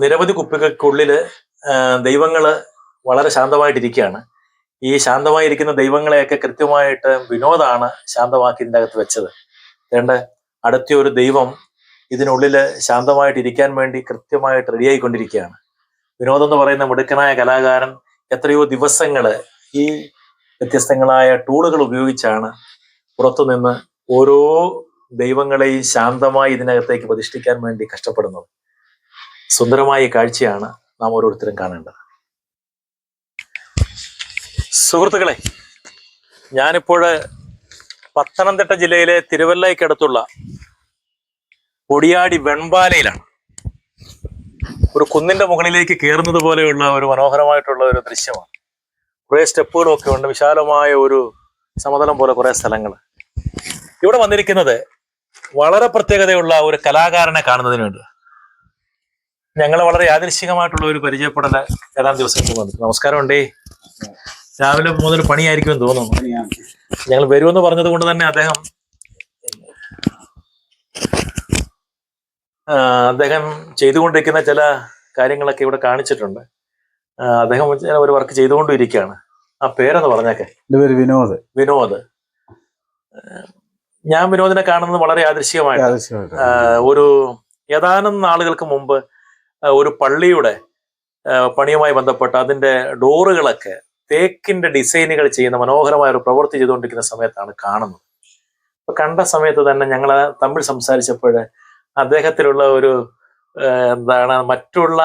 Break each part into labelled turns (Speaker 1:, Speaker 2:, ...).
Speaker 1: നിരവധി കുപ്പികൾക്കുള്ളിൽ ദൈവങ്ങൾ വളരെ ശാന്തമായിട്ടിരിക്കുകയാണ്. ഈ ശാന്തമായിരിക്കുന്ന ദൈവങ്ങളെയൊക്കെ കൃത്യമായിട്ട് വിനോദാണ് ശാന്തമാക്കി ഇതിന്റെ അകത്ത് വെച്ചത്. രണ്ട് അടുത്ത ഒരു ദൈവം ഇതിനുള്ളിൽ ശാന്തമായിട്ടിരിക്കാൻ വേണ്ടി കൃത്യമായിട്ട് റെഡിയായിക്കൊണ്ടിരിക്കുകയാണ് വിനോദം എന്ന് പറയുന്ന മിടുക്കനായ കലാകാരൻ എത്രയോ ദിവസങ്ങൾ ഈ വ്യത്യസ്തങ്ങളായ ടൂളുകൾ ഉപയോഗിച്ചാണ് പുറത്തുനിന്ന് ഓരോ ദൈവങ്ങളെയും ശാന്തമായി ഇതിനകത്തേക്ക് പ്രതിഷ്ഠിക്കാൻ വേണ്ടി കഷ്ടപ്പെടുന്നത്. സുന്ദരമായ കാഴ്ചയാണ് നാം ഓരോരുത്തരും കാണേണ്ടത്. സുഹൃത്തുക്കളെ ഞാനിപ്പോൾ പത്തനംതിട്ട ജില്ലയിലെ തിരുവല്ലയ്ക്കടുത്തുള്ള പൊടിയാടി വെൺപാലയിലാണ്. ഒരു കുന്നിന്റെ മുകളിലേക്ക് കയറുന്നത് പോലെയുള്ള ഒരു മനോഹരമായിട്ടുള്ള ഒരു ദൃശ്യമാണ്. കുറേ സ്റ്റെപ്പുകളും ഒക്കെ ഉണ്ട് വിശാലമായ ഒരു സമതലം പോലെ കുറേ സ്ഥലങ്ങൾ ഇവിടെ വന്നിരിക്കുന്നത് വളരെ പ്രത്യേകതയുള്ള ഒരു കലാകാരനെ കാണുന്നതിന് വേണ്ടി. ഞങ്ങൾ വളരെ യാദൃശികമായിട്ടുള്ള ഒരു പരിചയപ്പെടൽ ഏതാം ദിവസങ്ങൾക്ക് വന്നു നമസ്കാരം ഉണ്ടേ. രാവിലെ മുതൽ പണിയായിരിക്കുമെന്ന് തോന്നുന്നു. ഞങ്ങൾ വരുമെന്ന് പറഞ്ഞത് കൊണ്ട് തന്നെ അദ്ദേഹം അദ്ദേഹം ചെയ്തുകൊണ്ടിരിക്കുന്ന ചില കാര്യങ്ങളൊക്കെ ഇവിടെ കാണിച്ചിട്ടുണ്ട്. അദ്ദേഹം ഒരു വർക്ക് ചെയ്തുകൊണ്ടിരിക്കുകയാണ്. ആ പേരെന്ന് പറഞ്ഞേക്കെ.
Speaker 2: പേര് വിനോദ്.
Speaker 1: വിനോദ്. ഞാൻ വിനോദിനെ കാണുന്നത് വളരെ യാദൃശ്യമായിട്ട്. ഒരു ഏതാനും നാളുകൾക്ക് മുമ്പ് ഒരു പള്ളിയുടെ പണിയുമായി ബന്ധപ്പെട്ട് അതിന്റെ ഡോറുകളൊക്കെ തേക്കിന്റെ ഡിസൈനുകൾ ചെയ്യുന്ന മനോഹരമായ ഒരു പ്രവൃത്തി ചെയ്തുകൊണ്ടിരിക്കുന്ന സമയത്താണ് കാണുന്നത്. അപ്പൊ കണ്ട സമയത്ത് തന്നെ ഞങ്ങൾ തമ്മിൽ സംസാരിച്ചപ്പോൾ അദ്ദേഹത്തിലുള്ള ഒരു എന്താണ് മറ്റുള്ള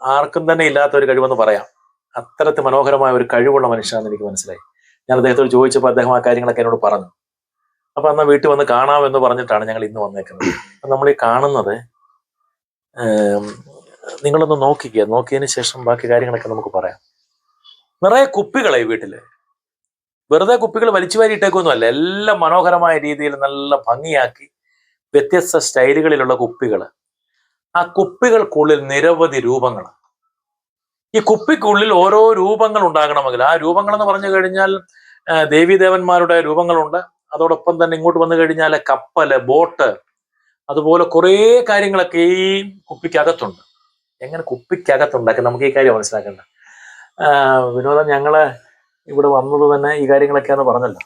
Speaker 1: ആർക്കും തന്നെ ഇല്ലാത്ത ഒരു കഴിവെന്ന് പറയാം. അത്തരത്തിൽ മനോഹരമായ ഒരു കഴിവുള്ള മനുഷ്യനാണെന്ന് എനിക്ക് മനസ്സിലായി. ഞാൻ അദ്ദേഹത്തോട് ചോദിച്ചപ്പോൾ അദ്ദേഹം ആ കാര്യങ്ങളൊക്കെ എന്നോട് പറഞ്ഞു. അപ്പൊ അന്ന് വീട്ടിൽ വന്ന് കാണാമെന്ന് പറഞ്ഞിട്ടാണ് ഞങ്ങൾ ഇന്ന് വന്നേക്കുന്നത്. നമ്മൾ ഈ കാണുന്നത് നിങ്ങളൊന്ന് നോക്കിക്കുക നോക്കിയതിന് ശേഷം ബാക്കി കാര്യങ്ങളൊക്കെ നമുക്ക് പറയാം. നിറയെ കുപ്പികളായി വീട്ടിൽ വെറുതെ കുപ്പികൾ വലിച്ചു വാരിയിട്ടേക്കൊന്നുമല്ല എല്ലാം മനോഹരമായ രീതിയിൽ നല്ല ഭംഗിയാക്കി വ്യത്യസ്ത സ്റ്റൈലുകളിലുള്ള കുപ്പികൾ ആ കുപ്പികൾക്കുള്ളിൽ നിരവധി രൂപങ്ങൾ ഈ കുപ്പിക്കുള്ളിൽ ഓരോ രൂപങ്ങൾ ഉണ്ടാകണമെങ്കിൽ. ആ രൂപങ്ങൾ എന്ന് പറഞ്ഞു കഴിഞ്ഞാൽ ദേവീദേവന്മാരുടെ രൂപങ്ങളുണ്ട്. അതോടൊപ്പം തന്നെ ഇങ്ങോട്ട് വന്നു കഴിഞ്ഞാൽ കപ്പൽ ബോട്ട് അതുപോലെ കുറേ കാര്യങ്ങളൊക്കെ ഈ കുപ്പിക്കകത്തുണ്ട്. എങ്ങനെ കുപ്പിക്കകത്തുണ്ടാക്കി നമുക്ക് ഈ കാര്യം മനസ്സിലാക്കണ്ട. വിനോദം ഞങ്ങൾ ഇവിടെ വന്നത് തന്നെ ഈ കാര്യങ്ങളൊക്കെയാന്ന് പറഞ്ഞല്ലോ.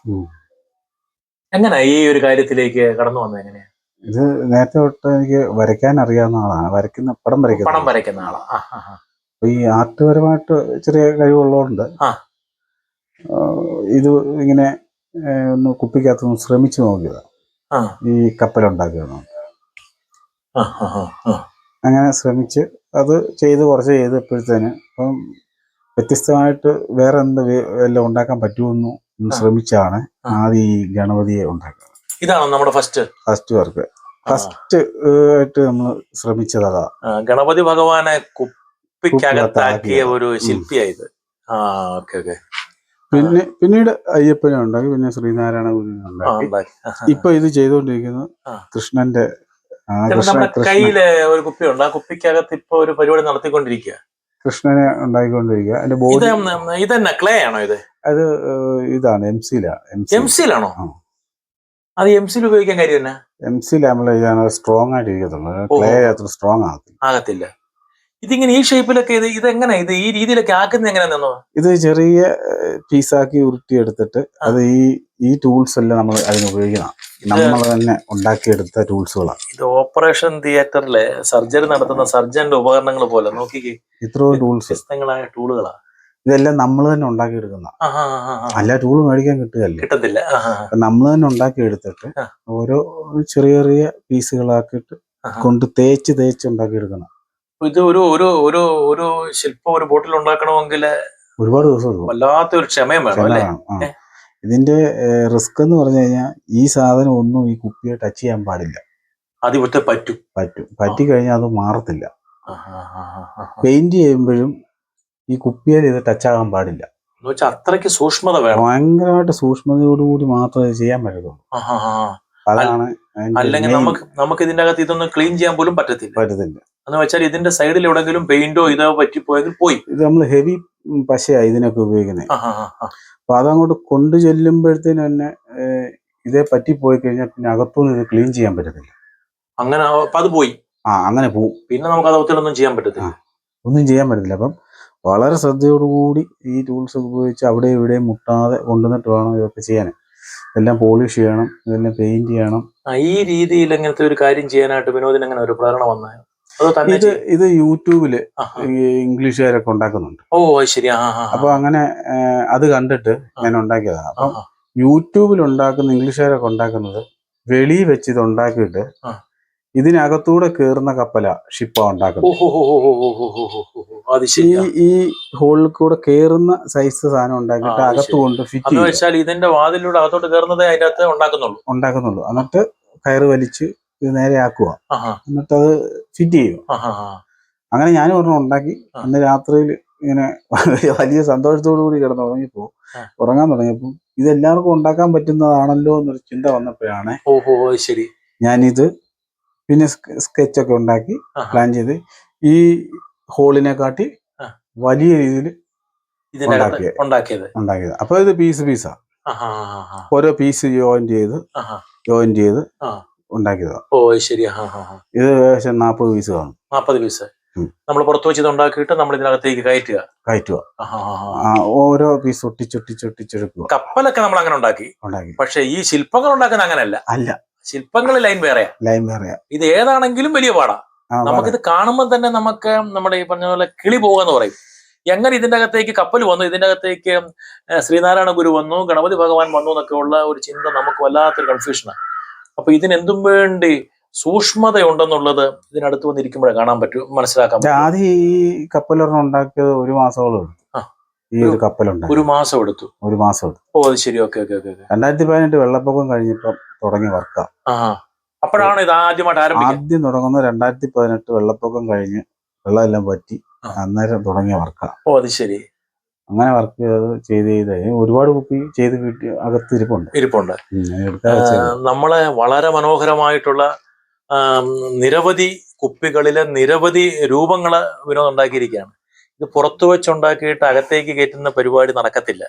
Speaker 1: എങ്ങനെ ഈ ഒരു കാര്യത്തിലേക്ക് കടന്നു വന്നത് എങ്ങനെയാ?
Speaker 2: ഇത് നേരത്തെ തൊട്ട് എനിക്ക് വരയ്ക്കാൻ അറിയാവുന്ന ആളാണ്. വരയ്ക്കുന്ന പടം വരയ്ക്കുന്ന
Speaker 1: പടം
Speaker 2: വരയ്ക്കുന്ന
Speaker 1: ആളാ.
Speaker 2: ഈ ആർട്ട്പരമായിട്ട് ചെറിയ കഴിവുള്ളതുകൊണ്ട് ഇത് ഇങ്ങനെ ഒന്ന് കുപ്പിക്കകത്തൊന്ന് ശ്രമിച്ചു നോക്കിയതാ ഈ
Speaker 1: ആ.
Speaker 2: അങ്ങനെ ശ്രമിച്ച് അത് ചെയ്ത് കുറച്ച് ചെയ്തപ്പോഴത്തേന് അപ്പം വ്യത്യസ്തമായിട്ട് വേറെ എന്ത് എല്ലാം ഉണ്ടാക്കാൻ പറ്റുമെന്ന് ശ്രമിച്ചാണ്. ആദ്യം ഈ ഗണപതിയെ ഉണ്ടാക്കുന്നത്
Speaker 1: ഇതാണ് നമ്മുടെ ഫസ്റ്റ്
Speaker 2: ഫസ്റ്റ് വർക്ക് ഫസ്റ്റ് ആയിട്ട് നമ്മൾ ശ്രമിച്ചത് അതാ.
Speaker 1: ഗണപതി ഭഗവാനെ കുപ്പിക്കകത്താക്കിയ ഒരു ശില്പിയായത് ആ ഓക്കെ ഓക്കെ.
Speaker 2: പിന്നെ പിന്നീട് അയ്യപ്പനെ ഉണ്ടാക്കി പിന്നെ ശ്രീനാരായണ ഗുരുവിനെ ഉണ്ടാക്കി. ഇപ്പൊ ഇത് ചെയ്തുകൊണ്ടിരിക്കുന്നത് കൃഷ്ണന്റെ
Speaker 1: നമ്മുടെ കയ്യിൽ ഒരു കുപ്പിയുണ്ട്. ആ കുപ്പിക്കകത്ത് ഇപ്പൊ ഒരു പരിപാടി നടത്തിക്കൊണ്ടിരിക്കുക
Speaker 2: കൃഷ്ണനെ ഉണ്ടായിക്കൊണ്ടിരിക്കുക അതിന്റെ ബോഡി
Speaker 1: ഇതന്നെ ക്ലേ ആണോ ഇത്?
Speaker 2: അത് ഇതാണ് എം സിയിലാ എം
Speaker 1: സിയിലാണോ അത് എം സിയിൽ ഉപയോഗിക്കാൻ കാര്യം തന്നെ
Speaker 2: എം സിയിൽ നമ്മൾ സ്ട്രോങ് ആയിട്ട് ഇരിക്കത്തുള്ളൂ. ക്ലേ അത്ര സ്ട്രോങ് ആകത്തില്ല.
Speaker 1: ആകത്തില്ല. ഇതിങ്ങനെ ഈ ഷേപ്പിലൊക്കെ ഇത് ഇതെങ്ങനെ ഇത് ഈ രീതിയിലൊക്കെ ആക്കുന്നത് എങ്ങനെയാണെന്നോ
Speaker 2: ഇത് ചെറിയ പീസാക്കി ഉരുട്ടിയെടുത്തിട്ട് അത് ഈ ഈ ടൂൾസ് എല്ലാം നമ്മൾ അതിന് ഉപയോഗിക്കണം. നമ്മൾ തന്നെ ഉണ്ടാക്കിയെടുത്ത ടൂൾസുകളാണ്
Speaker 1: ഇത് ഓപ്പറേഷൻ തിയേറ്ററിലെ സർജറി നടത്തുന്ന സർജന്റെ ഉപകരണങ്ങൾ പോലെ നോക്കിക്കേ.
Speaker 2: ഇത്രയും ടൂൾസ്
Speaker 1: വ്യത്യസ്തങ്ങളായ ടൂളുകളാ
Speaker 2: ഇതെല്ലാം നമ്മൾ തന്നെ ഉണ്ടാക്കിയെടുക്കുന്ന
Speaker 1: നല്ല.
Speaker 2: അല്ല ടൂൾ മേടിക്കാൻ കിട്ടുകയല്ല?
Speaker 1: കിട്ടത്തില്ല.
Speaker 2: നമ്മൾ തന്നെ ഉണ്ടാക്കിയെടുത്തിട്ട്. ഓരോ ചെറിയ ചെറിയ പീസുകളാക്കിയിട്ട്. കൊണ്ട് തേച്ച് തേച്ച് ഉണ്ടാക്കിയെടുക്കണം.
Speaker 1: ഇത് ഒരു ഒരു ഒരു ഒരു ശില്പം ഒരു ബോട്ടിൽ ഉണ്ടാക്കണമെങ്കിൽ
Speaker 2: ഒരുപാട് ദിവസം
Speaker 1: വല്ലാത്തൊരു ക്ഷമയും വേണം അല്ലേ?
Speaker 2: ഇതിന്റെ റിസ്ക് എന്ന് പറഞ്ഞു കഴിഞ്ഞാൽ ഈ സാധനം ഒന്നും ഈ കുപ്പിയെ ടച്ച് ചെയ്യാൻ പാടില്ല.
Speaker 1: അത് വിട്ട് പറ്റും.
Speaker 2: പറ്റും. പറ്റി കഴിഞ്ഞാൽ അത് മാറത്തില്ല. പെയിന്റ് ചെയ്യുമ്പോഴും ഈ കുപ്പിയെ ഇത് ടച്ച് ആകാൻ പാടില്ല.
Speaker 1: അത്രയ്ക്ക് സൂക്ഷ്മത വേണം.
Speaker 2: ഭയങ്കരമായിട്ട് സൂക്ഷ്മതയോടുകൂടി മാത്രമേ ഇത് ചെയ്യാൻ പറ്റത്തുള്ളൂ. അതാണ്
Speaker 1: അല്ലെങ്കിൽ. നമുക്ക് നമുക്ക് ഇതിന്റെ അകത്ത് ഇതൊന്നും ക്ലീൻ ചെയ്യാൻ പോലും പറ്റത്തില്ല.
Speaker 2: പറ്റത്തില്ല.
Speaker 1: എന്ന് വെച്ചാൽ ഇതിന്റെ സൈഡിൽ എവിടെങ്കിലും പെയിന്റോ ഇതോ പറ്റിപ്പോയെങ്കിൽ പോയി.
Speaker 2: ഇത് നമ്മൾ ഹെവി പശയാണ് ഇതിനൊക്കെ ഉപയോഗിക്കുന്നത്. അപ്പൊ അതങ്ങോട്ട് കൊണ്ടു ചെല്ലുമ്പോഴത്തേന് തന്നെ ഇതേ പറ്റി പോയി കഴിഞ്ഞാൽ പിന്നെ അകത്തുനിന്ന് ഇത് ക്ലീൻ ചെയ്യാൻ പറ്റത്തില്ല.
Speaker 1: അങ്ങനെ അത് പോയി?
Speaker 2: ആ അങ്ങനെ പോവും.
Speaker 1: പിന്നെ നമുക്ക് അതവത്തിലൊന്നും ചെയ്യാൻ പറ്റത്തില്ല.
Speaker 2: ഒന്നും ചെയ്യാൻ പറ്റത്തില്ല. അപ്പം വളരെ ശ്രദ്ധയോടുകൂടി ഈ ടൂൾസ് ഉപയോഗിച്ച് അവിടെ ഇവിടെ മുട്ടാതെ കൊണ്ടുവന്നിട്ട് വേണം ഇതൊക്കെ ചെയ്യാൻ. ഇതെല്ലാം പോളിഷ് ചെയ്യണം ഇതെല്ലാം പെയിന്റ് ചെയ്യണം.
Speaker 1: ഈ രീതിയിൽ ഇങ്ങനത്തെ ഒരു കാര്യം ചെയ്യാനായിട്ട് വിനോദിന് അങ്ങനെ ഒരു പ്രേരണ വന്നായോ അത് തന്നെ
Speaker 2: ഇത് ഇത് യൂട്യൂബിൽ ഇംഗ്ലീഷുകാരൊക്കെ ഉണ്ടാക്കുന്നുണ്ട്.
Speaker 1: ഓ ശരി.
Speaker 2: അപ്പൊ അങ്ങനെ അത് കണ്ടിട്ട് ഞാൻ ഉണ്ടാക്കിയതാണ് അപ്പൊ യൂട്യൂബിൽ ഉണ്ടാക്കുന്ന ഇംഗ്ലീഷുകാരൊക്കെ ഉണ്ടാക്കുന്നത് വെളി വെച്ച് ഇത് ഉണ്ടാക്കിയിട്ട് ഇതിനകത്തൂടെ കയറുന്ന കപ്പല ഷിപ്പ ഉണ്ടാക്കുന്നത്. ഈ ഹോളിൽ കൂടെ കയറുന്ന സൈസ് സാധനം ഉണ്ടാക്കിയിട്ട് അകത്ത് കൊണ്ട് ഫിറ്റ്
Speaker 1: ഇതിന്റെ വാതിലൂടെ അകത്തോട്ട് കയറുന്നതേ അതിനകത്ത് ഉണ്ടാക്കുന്നുള്ളൂ.
Speaker 2: ഉണ്ടാക്കുന്നുള്ളൂ. എന്നിട്ട് കയറ് വലിച്ച് ഇത് നേരെ ആക്കുക
Speaker 1: ആഹാ.
Speaker 2: എന്നിട്ട് അത് ഫിറ്റ് ചെയ്യും അങ്ങനെ ഞാനും ഒരെണ്ണം ഉണ്ടാക്കി. അന്ന് രാത്രിയിൽ ഇങ്ങനെ വലിയ സന്തോഷത്തോടു കൂടി കിടന്ന് ഉറങ്ങിപ്പോ ഉറങ്ങാൻ തുടങ്ങിയപ്പോൾ ഇത് എല്ലാവർക്കും ഉണ്ടാക്കാൻ പറ്റുന്നതാണല്ലോ എന്നൊരു ചിന്ത വന്നപ്പോഴാണ്
Speaker 1: ഓഹോ ശരി.
Speaker 2: ഞാനിത് പിന്നെ സ്കെച്ച് ഒക്കെ
Speaker 1: ഉണ്ടാക്കി
Speaker 2: പ്ലാൻ ചെയ്ത് ഈ ഹോളിനെ കാട്ടി വലിയ രീതിയിൽ ഉണ്ടാക്കിയത്.
Speaker 1: ഉണ്ടാക്കിയത്.
Speaker 2: അപ്പൊ ഇത് പീസ് പീസാ. ഓരോ പീസ് ജോയിന്റ് ചെയ്ത്
Speaker 1: ജോയിൻ
Speaker 2: ജോയിന്റ് ചെയ്ത്
Speaker 1: ആ.
Speaker 2: ഉണ്ടാക്കിയതാ.
Speaker 1: ഓ ശരി.
Speaker 2: ഇത് ഏകദേശം നാൽപ്പത് പീസ് കാണും.
Speaker 1: നാപ്പത് പീസ്. നമ്മൾ പുറത്ത് വെച്ച് ഇത് ഉണ്ടാക്കിയിട്ട് നമ്മൾ ഇതിനകത്തേക്ക് കയറ്റുക.
Speaker 2: കയറ്റുക. ഓരോ പീസ് ഒട്ടിച്ചൊട്ടിച്ചൊട്ടിച്ചെടുക്കുക
Speaker 1: കപ്പലൊക്കെ നമ്മൾ അങ്ങനെ ഉണ്ടാക്കി.
Speaker 2: ഉണ്ടാക്കി.
Speaker 1: പക്ഷെ ഈ ശില്പങ്ങൾ ഉണ്ടാക്കുന്ന അങ്ങനെയല്ല.
Speaker 2: അല്ല.
Speaker 1: ശില്പങ്ങൾ ലൈൻ വേറെയാ.
Speaker 2: ലൈൻ വേറെയാ.
Speaker 1: ഇത് ഏതാണെങ്കിലും വലിയ പാടാ. നമുക്കിത് കാണുമ്പോൾ തന്നെ നമുക്ക് നമ്മുടെ ഈ പറഞ്ഞ പോലെ കിളി പോകാന്ന് പറയും. എങ്ങനെ ഇതിന്റെ അകത്തേക്ക് കപ്പൽ വന്നു ഇതിന്റെ അകത്തേക്ക് ശ്രീനാരായണ ഗുരു വന്നു ഗണപതി ഭഗവാൻ വന്നു എന്നൊക്കെ ഉള്ള ഒരു ചിന്ത നമുക്ക് വല്ലാത്തൊരു കൺഫ്യൂഷനാണ് അപ്പൊ ഇതിനെന്തും വേണ്ടി സൂക്ഷ്മത ഉണ്ടെന്നുള്ളത് ഇതിനടുത്ത് വന്നിരിക്കുമ്പോഴേ കാണാൻ പറ്റും മനസ്സിലാക്കാൻ
Speaker 2: ആദ്യം ഈ കപ്പലൊരെണ്ണം ഉണ്ടാക്കിയത് ഒരു മാസത്തോളം ഈ ഒരു കപ്പലുണ്ട്
Speaker 1: ഒരു മാസം എടുത്തു.
Speaker 2: ഒരു മാസം എടുത്തു.
Speaker 1: ഓ അത് ശരി. ഓക്കെ ഓക്കെ ഓക്കെ
Speaker 2: രണ്ടായിരത്തി പതിനെട്ട് വെള്ളപ്പൊക്കം കഴിഞ്ഞപ്പം തുടങ്ങി വർക്ക.
Speaker 1: അപ്പോഴാണ് ഇത് ആദ്യമായിട്ട് ആരംഭിക്കുന്നത്
Speaker 2: ആദ്യം തുടങ്ങുന്നത് രണ്ടായിരത്തി പതിനെട്ട് വെള്ളപ്പൊക്കം കഴിഞ്ഞ് വെള്ളമെല്ലാം പറ്റി. അന്നേരം തുടങ്ങിയ വർക്ക.
Speaker 1: ഓ അത് ശരി.
Speaker 2: അങ്ങനെ വർക്ക് ചെയ്ത് ചെയ്ത് ചെയ്ത് ഒരുപാട് കുപ്പി ചെയ്ത് കിട്ടി അകത്ത് ഇരിപ്പുണ്ട്.
Speaker 1: ഇരിപ്പുണ്ട് നമ്മളെ വളരെ മനോഹരമായിട്ടുള്ള നിരവധി കുപ്പികളിലെ നിരവധി രൂപങ്ങൾ വിനോദം ഉണ്ടാക്കിയിരിക്കുകയാണ്. ഇത് പുറത്തു വെച്ചുണ്ടാക്കിയിട്ട് അകത്തേക്ക് കയറ്റുന്ന പരിപാടി നടക്കത്തില്ല.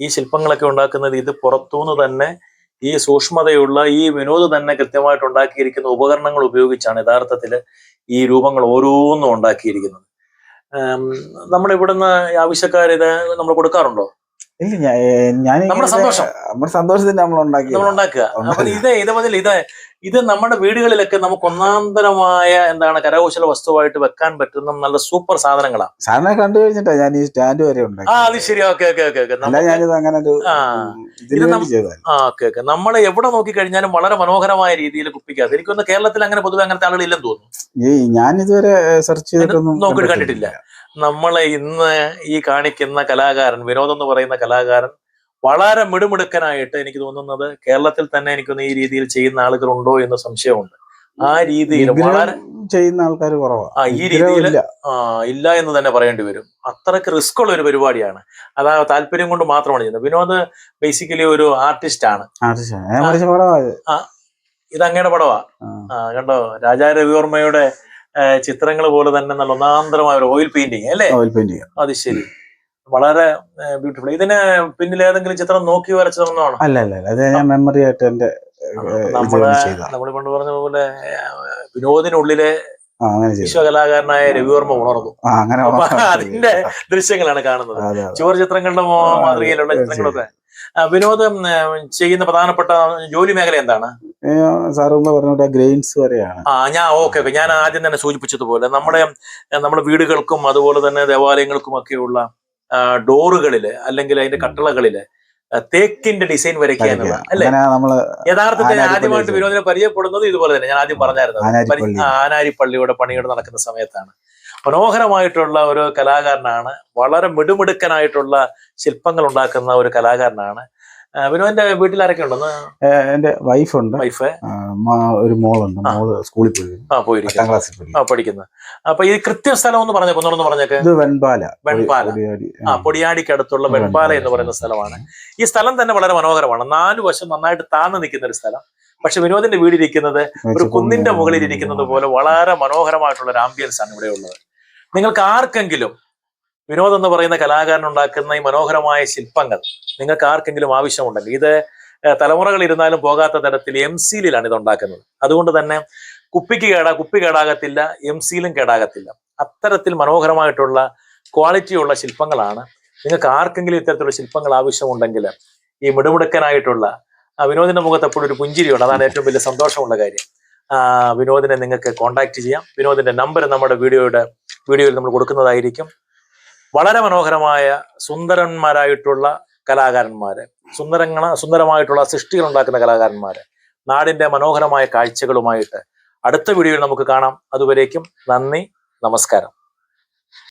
Speaker 1: ഈ ശില്പങ്ങളൊക്കെ ഉണ്ടാക്കുന്നത് ഇത് പുറത്തുനിന്ന് തന്നെ ഈ സൂക്ഷ്മതയുള്ള ഈ വിനോദ് തന്നെ കൃത്യമായിട്ട് ഉണ്ടാക്കിയിരിക്കുന്ന ഉപകരണങ്ങൾ ഉപയോഗിച്ചാണ് യഥാർത്ഥത്തിൽ ഈ രൂപങ്ങൾ ഓരോന്നും ഉണ്ടാക്കിയിരിക്കുന്നത്. നമ്മുടെ ഇവിടുന്ന് ആവശ്യക്കാർ ഇത് നമ്മൾ കൊടുക്കാറുണ്ടോ?
Speaker 2: ഇല്ല ഞാൻ
Speaker 1: നമ്മുടെ സന്തോഷം.
Speaker 2: നമ്മുടെ സന്തോഷത്തിന് നമ്മൾ ഉണ്ടാക്കി
Speaker 1: നമ്മൾ ഉണ്ടാക്കുക. അപ്പൊ ഇത് ഇത് മുതൽ ഇത് ഇത് നമ്മുടെ വീടുകളിലൊക്കെ നമുക്ക് ഒന്നാന്തരമായ എന്താണ് കരകൗശല വസ്തുവായിട്ട് വെക്കാൻ പറ്റുന്ന നല്ല സൂപ്പർ സാധനങ്ങളാണ്.
Speaker 2: സാധനം കണ്ടു കഴിഞ്ഞിട്ടാ ഞാൻ ഈ സ്റ്റാൻഡ് വരെ ഉണ്ടാക്കി
Speaker 1: ആ അത് ശരി. Okay okay okay okay.
Speaker 2: ഞാനിത് അങ്ങനെ ഒരു
Speaker 1: ആ. Okay okay. നമ്മൾ എവിടെ നോക്കി കഴിഞ്ഞാലും വളരെ മനോഹരമായ രീതിയിൽ കുപ്പിക്കാതെ എനിക്കൊന്ന് കേരളത്തിൽ അങ്ങനെ പൊതുവെ അങ്ങനത്തെ ആളുകളില്ലെന്ന് തോന്നുന്നു.
Speaker 2: ഈ ഞാൻ ഇതുവരെ സെർച്ച് ചെയ്തിട്ടൊന്നും
Speaker 1: നോക്കി കണ്ടിട്ടില്ല. നമ്മളെ ഇന്ന് ഈ കാണിക്കുന്ന കലാകാരൻ വിനോദ് എന്ന് പറയുന്ന കലാകാരൻ വളരെ മിടുമിടുക്കനായിട്ട് എനിക്ക് തോന്നുന്നത് കേരളത്തിൽ തന്നെ എനിക്കൊന്ന് ഈ രീതിയിൽ ചെയ്യുന്ന ആളുകളുണ്ടോ എന്ന് സംശയമുണ്ട്. ആ രീതിയിൽ വളരെ
Speaker 2: ചെയ്യുന്ന ആൾക്കാർ കുറവാണ്
Speaker 1: ആ, ഈ രീതിയിൽ
Speaker 2: ഇല്ല.
Speaker 1: ആ, ഇല്ല എന്ന് തന്നെ പറയേണ്ടി വരും. അത്രയ്ക്ക് റിസ്ക് ഉള്ള ഒരു പരിപാടിയാണ്. അതാ താല്പര്യം കൊണ്ട് മാത്രമാണ് ചെയ്യുന്നത്. വിനോദ് ബേസിക്കലി ഒരു ആർട്ടിസ്റ്റ് ആണ്.
Speaker 2: ഇത്.
Speaker 1: അങ്ങയുടെ പടവാ. കണ്ടോ? രാജാ രവിവർമ്മയുടെ ചിത്രങ്ങൾ പോലെ തന്നെ നല്ല ഒന്നാന്തരമായ ഒരു ഓയിൽ പെയിന്റിങ് അല്ലേ?
Speaker 2: ഓയിൽ പെയിന്റിങ്
Speaker 1: അത് ശരി. വളരെ ബ്യൂട്ടിഫുൾ ഇതിന് പിന്നിൽ ഏതെങ്കിലും ചിത്രം നോക്കി വരച്ചതൊന്നാണ്?
Speaker 2: അല്ല അല്ല അല്ല. അത് ഞാൻ മെമ്മറി ആയിട്ട് എന്റെ നമ്മൾ
Speaker 1: നമ്മൾ പണ്ട് പറഞ്ഞ പോലെ വിനോദിനുള്ളിലെ വിശ്വകലാകാരനായ രവിവർമ്മ ഉണർന്നു.
Speaker 2: അങ്ങനെ
Speaker 1: അതിന്റെ ദൃശ്യങ്ങളാണ് കാണുന്നത്. ചുവർ ചിത്രങ്ങളുടെ മാതൃകയിലുള്ള ചിത്രങ്ങളൊക്കെ. വിനോദം ചെയ്യുന്ന പ്രധാനപ്പെട്ട ജോലി മേഖല എന്താണ്?
Speaker 2: ഏ, സാറ് പറഞ്ഞ ഗ്രെയിൻസ് വരെയാണ്.
Speaker 1: ആ ഞാൻ ഓക്കെ ഓക്കെ. ഞാൻ ആദ്യം തന്നെ സൂചിപ്പിച്ചതുപോലെ നമ്മുടെ നമ്മുടെ വീടുകൾക്കും അതുപോലെ തന്നെ ദേവാലയങ്ങൾക്കും ഒക്കെയുള്ള ഡോറുകളിൽ അല്ലെങ്കിൽ അതിന്റെ കട്ടളകളിൽ തേക്കിന്റെ ഡിസൈൻ വരയ്ക്കുക. അല്ലെ? യഥാർത്ഥത്തിൽ ആദ്യമായിട്ട് വിനോദിനെ പരിചയപ്പെടുന്നത് ഇതുപോലെ തന്നെ. ഞാൻ ആദ്യം പറഞ്ഞായിരുന്നു. ആനാരിപ്പള്ളിയുടെ പണിയോട് നടക്കുന്ന സമയത്താണ്. മനോഹരമായിട്ടുള്ള ഒരു കലാകാരനാണ്. വളരെ മിടുമിടുക്കനായിട്ടുള്ള ശില്പങ്ങൾ ഉണ്ടാക്കുന്ന ഒരു കലാകാരനാണ്. വിനോദിന്റെ വീട്ടിൽ ആരൊക്കെ ഉണ്ടെന്ന്
Speaker 2: എന്റെ എന്റെ വൈഫുണ്ട്
Speaker 1: വൈഫ്
Speaker 2: ഒരു മോളുണ്ട്. മോൾ സ്കൂളിൽ പോയി.
Speaker 1: ആ പോയിരിക്കും
Speaker 2: പത്താം ക്ലാസ്സിൽ പോയി.
Speaker 1: ആ പഠിക്കുന്നത് അപ്പൊ ഈ കൃത്യ സ്ഥലം എന്ന് പറഞ്ഞേക്ക് ഒന്നോടൊന്ന് പറഞ്ഞേക്ക്.
Speaker 2: ഇത് വെൺപാല.
Speaker 1: വെൺപാല. ആ. പൊടിയാടിക്ക് അടുത്തുള്ള വെൺപാല എന്ന് പറയുന്ന സ്ഥലമാണ്. ഈ സ്ഥലം തന്നെ വളരെ മനോഹരമാണ്. നാലു വശം നന്നായിട്ട് താഴ്ന്നു നിൽക്കുന്ന ഒരു സ്ഥലം. പക്ഷെ വിനോദിന്റെ വീട് ഇരിക്കുന്നത് ഒരു കുന്നിന്റെ മുകളിൽ ഇരിക്കുന്നത് പോലെ വളരെ മനോഹരമായിട്ടുള്ള ഒരു ആംബിയൻസ് ആണ് ഇവിടെ ഉള്ളത്. നിങ്ങൾക്ക് ആർക്കെങ്കിലും വിനോദ് എന്ന് പറയുന്ന കലാകാരൻ ഉണ്ടാക്കുന്ന ഈ മനോഹരമായ ശില്പങ്ങൾ നിങ്ങൾക്ക് ആർക്കെങ്കിലും ആവശ്യമുണ്ടെങ്കിൽ ഇത് തലമുറകൾ ഇരുന്നാലും പോകാത്ത തരത്തിൽ എം സീലിലാണ് ഇത് ഉണ്ടാക്കുന്നത്. അതുകൊണ്ട് തന്നെ കുപ്പിക്ക് കേടാ കുപ്പി കേടാകത്തില്ല എം സീലും കേടാകത്തില്ല. അത്തരത്തിൽ മനോഹരമായിട്ടുള്ള ക്വാളിറ്റിയുള്ള ശില്പങ്ങളാണ്. നിങ്ങൾക്ക് ആർക്കെങ്കിലും ഇത്തരത്തിലുള്ള ശില്പങ്ങൾ ആവശ്യമുണ്ടെങ്കിൽ ഈ മിടുമിടുക്കനായിട്ടുള്ള വിനോദിന്റെ മുഖത്ത് എപ്പോഴും ഒരു പുഞ്ചിരിയുണ്ട്. അതാണ് ഏറ്റവും വലിയ സന്തോഷമുള്ള കാര്യം. വിനോദിനെ നിങ്ങൾക്ക് കോൺടാക്ട് ചെയ്യാം. വിനോദിന്റെ നമ്പർ നമ്മുടെ വീഡിയോയുടെ വീഡിയോയിൽ നമ്മൾ കൊടുക്കുന്നതായിരിക്കും. വളരെ മനോഹരമായ സുന്ദരന്മാരായിട്ടുള്ള കലാകാരന്മാര്. സുന്ദരങ്ങള സുന്ദരമായിട്ടുള്ള സൃഷ്ടികൾ ഉണ്ടാക്കുന്ന കലാകാരന്മാരെ. നാടിന്റെ മനോഹരമായ കാഴ്ചകളുമായിട്ട് അടുത്ത വീഡിയോയിൽ നമുക്ക് കാണാം. അതുവരേക്കും നന്ദി നമസ്കാരം.